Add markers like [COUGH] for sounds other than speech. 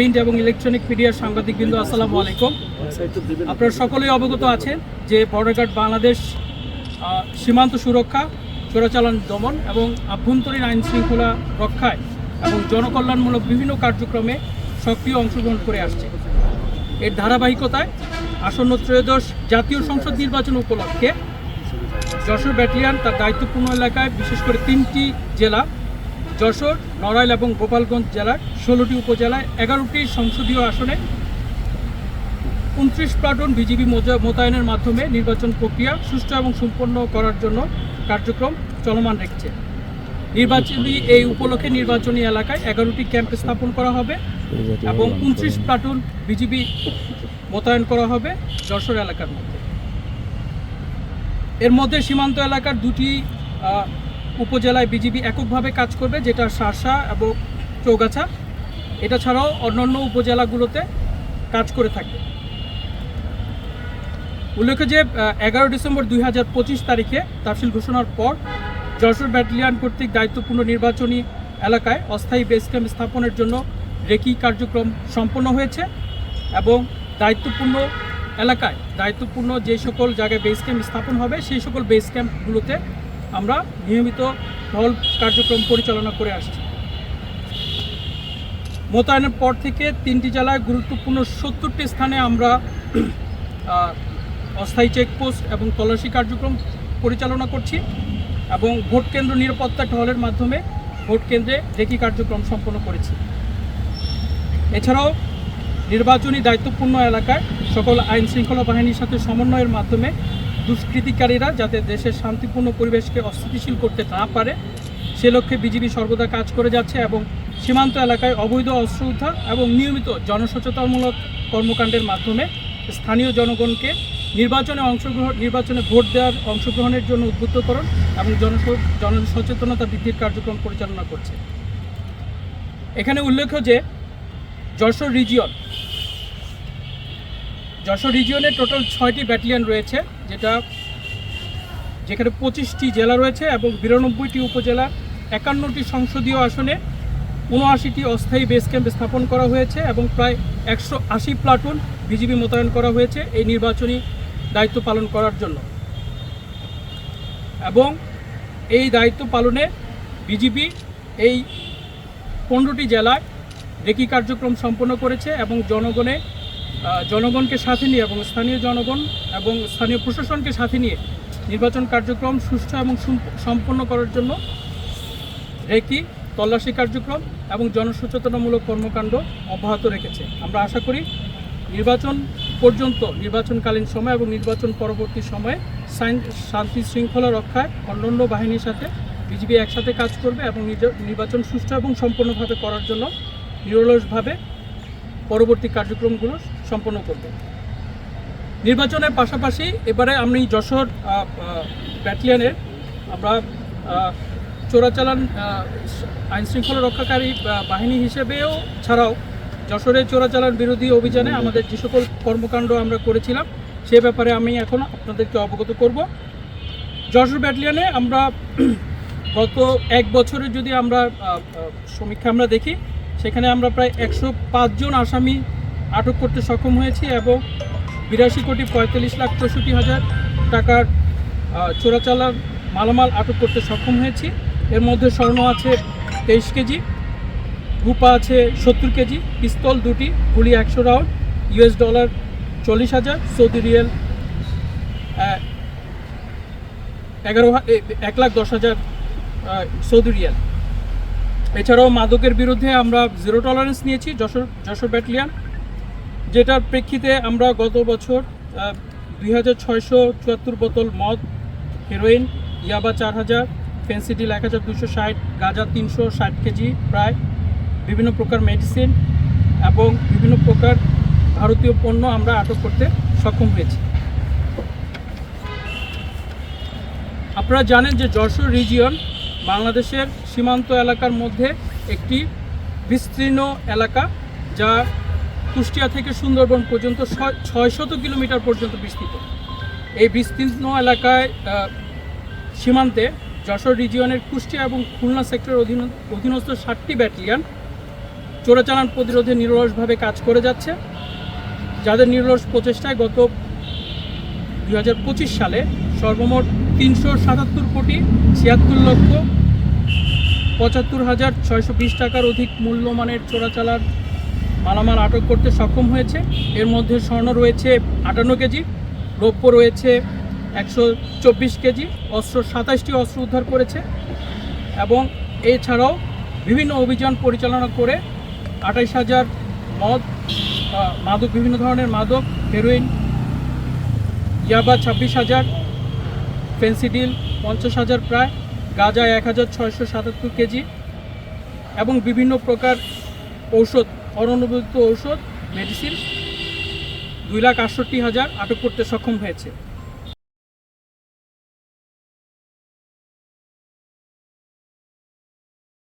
Print এবং electronic মিডিয়ার সাংবাদিকবৃন্দ, আসসালামু আলাইকুম। আপনারা সকলেই অবগত আছেন যে বর্ডার বাংলাদেশ সীমান্ত সুরক্ষা, চোরাচালান দমন এবং আভ্যন্তরীণ আইন শৃঙ্খলা রক্ষায় এবং জনকল্যাণমূলক বিভিন্ন কার্যক্রমে সক্রিয় অংশগ্রহণ করে আসছে। এর ধারাবাহিকতায় আসন্ন ত্রয়োদশ জাতীয় সংসদ নির্বাচন উপলক্ষে যশোর ব্যাটালিয়ান তার দায়িত্বপূর্ণ এলাকায় বিশেষ করে তিনটি জেলা যশোর, নড়াইল এবং গোপালগঞ্জ জেলার ষোলোটি উপজেলায় এগারোটি সংসদীয় আসনে উনত্রিশ প্লাটুন বিজিবি মোতায়েনের মাধ্যমে নির্বাচন প্রক্রিয়া সুষ্ঠু এবং সম্পন্ন করার জন্য কার্যক্রম চলমান রেখেছে। নির্বাচনী এই উপলক্ষে নির্বাচনী এলাকায় এগারোটি ক্যাম্প স্থাপন করা হবে এবং উনত্রিশ প্লাটুন বিজিবি মোতায়েন করা হবে যশোর এলাকার মধ্যে। এর মধ্যে সীমান্ত এলাকার দুটি উপজেলায় বিজিবি এককভাবে কাজ করবে, যেটা শাসা এবং চৌগাছা। এটা ছাড়াও অন্যান্য উপজেলাগুলোতে কাজ করে থাকবে। উল্লেখ্য যে এগারো ডিসেম্বর দুই হাজার পঁচিশ তারিখে তাফসিল ঘোষণার পর যশোর ব্যাটালিয়ান কর্তৃক দায়িত্বপূর্ণ নির্বাচনী এলাকায় অস্থায়ী বেস ক্যাম্প স্থাপনের জন্য রেকি কার্যক্রম সম্পন্ন হয়েছে এবং দায়িত্বপূর্ণ এলাকায়, দায়িত্বপূর্ণ যে সকল জায়গায় বেস ক্যাম্প স্থাপন হবে, সেই সকল বেস ক্যাম্পগুলোতে আমরা নিয়মিত টহল কার্যক্রম পরিচালনা করে আসছি। মোতায়েনের পর থেকে তিনটি জেলায় গুরুত্বপূর্ণ সত্তরটি স্থানে আমরা অস্থায়ী চেকপোস্ট এবং তল্লাশি কার্যক্রম পরিচালনা করছি এবং ভোট কেন্দ্র নিরাপত্তা টহলের মাধ্যমে ভোট কেন্দ্রে রেকি কার্যক্রম সম্পন্ন করেছি। এছাড়াও নির্বাচনী দায়িত্বপূর্ণ এলাকায় সকল আইন শৃঙ্খলা বাহিনীর সাথে সমন্বয়ের মাধ্যমে দুষ্কৃতিকারীরা যাতে দেশের শান্তিপূর্ণ পরিবেশকে অস্থিতিশীল করতে না পারে, সে লক্ষ্যে বিজিবি সর্বদা কাজ করে যাচ্ছে এবং সীমান্ত এলাকায় অবৈধ অস্ত্র উদ্ধার এবং নিয়মিত জনসচেতনমূলক কর্মকাণ্ডের মাধ্যমে স্থানীয় জনগণকে নির্বাচনে অংশগ্রহণ নির্বাচনে ভোট দেওয়ার অংশগ্রহণের জন্য উদ্বুদ্ধকরণ এবং জনস, জনসচেতনতা বৃদ্ধির কার্যক্রম পরিচালনা করছে। এখানে উল্লেখ্য যে, যশোর রিজিয়ন, যশোর রিজিয়নে টোটাল ছয়টি ব্যাটালিয়ন রয়েছে। যেটা যেখানে পঁচিশটি জেলা রয়েছে এবং বিরানব্বইটি উপজেলা, একান্নটি সংসদীয় আসনে উনআশিটি অস্থায়ী বেস ক্যাম্প স্থাপন করা হয়েছে এবং প্রায় একশো আশি প্লাটুন বিজিবি মোতায়েন করা হয়েছে এই নির্বাচনী দায়িত্ব পালন করার জন্য। এবং এই দায়িত্ব পালনে বিজিবি এই পনেরোটি জেলায় রেকি কার্যক্রম সম্পন্ন করেছে এবং জনগণে জনগণকে সাথে নিয়ে এবং স্থানীয় জনগণ এবং স্থানীয় প্রশাসনকে সাথে নিয়ে নির্বাচন কার্যক্রম সুষ্ঠু এবং সম্পন্ন করার জন্য রেকি তল্লাশি কার্যক্রম এবং জনসচেতনামূলক কর্মকাণ্ড অব্যাহত রেখেছে। আমরা আশা করি নির্বাচন পর্যন্ত নির্বাচনকালীন সময় এবং নির্বাচন পরবর্তী সময়ে শান্তি শৃঙ্খলা রক্ষায় অন্যান্য বাহিনীর সাথে বিজিবি একসাথে কাজ করবে এবং নির্বাচন সুষ্ঠু এবং সম্পূর্ণভাবে করার জন্য নিরলসভাবে পরবর্তী কার্যক্রমগুলো সম্পন্ন করবে। নির্বাচনের পাশাপাশি এবারে আমি যশোর ব্যাটালিয়নের আমরা চোরাচালান আইন শৃঙ্খলা রক্ষাকারী বাহিনী হিসেবেও ছাড়াও যশোরের চোরাচালান বিরোধী অভিযানে আমাদের যে সকল কর্মকাণ্ড আমরা করেছিলাম, সে ব্যাপারে আমি এখন আপনাদেরকে অবগত করব। যশোর ব্যাটালিয়নে আমরা [CLEARS THROAT] গত এক বছরে যদি আমরা সমীক্ষা আমরা দেখি, সেখানে আমরা প্রায় একশো জন আসামি আটক করতে সক্ষম হয়েছি এবং বিরাশি কোটি পঁয়তাল্লিশ লাখ চৌষট্টি হাজার টাকার আহ, চোরাচালান মালামাল আটক করতে সক্ষম হয়েছি। এর মধ্যে স্বর্ণ আছে তেইশ কেজি রূপা আছে সত্তর কেজি পিস্তল দুটি গুলি একশো রাউন্ড ইউএস ডলার চল্লিশ হাজার সৌদি রিয়েল এগারো এক লাখ দশ হাজার সৌদি রিয়াল। এছাড়াও মাদকের বিরুদ্ধে আমরা জিরো টলারেন্স নিয়েছি যশোর যশোর ব্যাটালিয়ান। যেটার প্রেক্ষিতে আমরা গত বছর দুই হাজার ছয়শো চুয়াত্তর বোতল মদ, হেরোইন, ইয়াবা চার হাজার, ফেন্সিডিল এক হাজার দুশো ষাট, গাঁজা তিনশো ষাট কেজি প্রায়, বিভিন্ন প্রকার মেডিসিন এবং বিভিন্ন প্রকার ভারতীয় পণ্য আমরা আটক করতে সক্ষম হয়েছি। আপনারা জানেন যে যশোর রিজিয়ন বাংলাদেশের সীমান্ত এলাকার মধ্যে একটি বিস্তীর্ণ এলাকা, যা কুষ্টিয়া থেকে সুন্দরবন পর্যন্ত ছয় শত কিলোমিটার পর্যন্ত বিস্তৃত। এই বিস্তীর্ণ এলাকায় সীমান্তে যশোর রিজিয়নের কুষ্টিয়া এবং খুলনা সেক্টর অধীন অধীনস্থ ষাটটি ব্যাটালিয়ান চোরাচালান প্রতিরোধে নিরলসভাবে কাজ করে যাচ্ছে। যাদের নিরলস প্রচেষ্টায় গত দুই হাজার পঁচিশ সালে সর্বমোট তিনশো সাতাত্তর কোটি ছিয়াত্তর লক্ষ পঁচাত্তর হাজার ছয়শো বিশ টাকার অধিক মূল্যমানের চোরাচালান মালামাল আটক করতে সক্ষম হয়েছে। এর মধ্যে স্বর্ণ রয়েছে আটান্ন কেজি, রৌপ্য রয়েছে একশো চব্বিশ কেজি, অস্ত্র সাতাশটি অস্ত্র উদ্ধার করেছে এবং এছাড়াও বিভিন্ন অভিযান পরিচালনা করে আঠাইশ হাজার মদ মাদক, বিভিন্ন ধরনের মাদক, হেরোইন, ইয়াবা ছাব্বিশ হাজার, ফেন্সিডিল পঞ্চাশ হাজার প্রায়, গাঁজা এক হাজার ছয়শো সাতাত্তর কেজি এবং বিভিন্ন প্রকার ঔষধ অননুমোদিত ঔষধ মেডিসিন দুই লাখ আটষট্টি হাজার আটক করতে সক্ষম হয়েছে।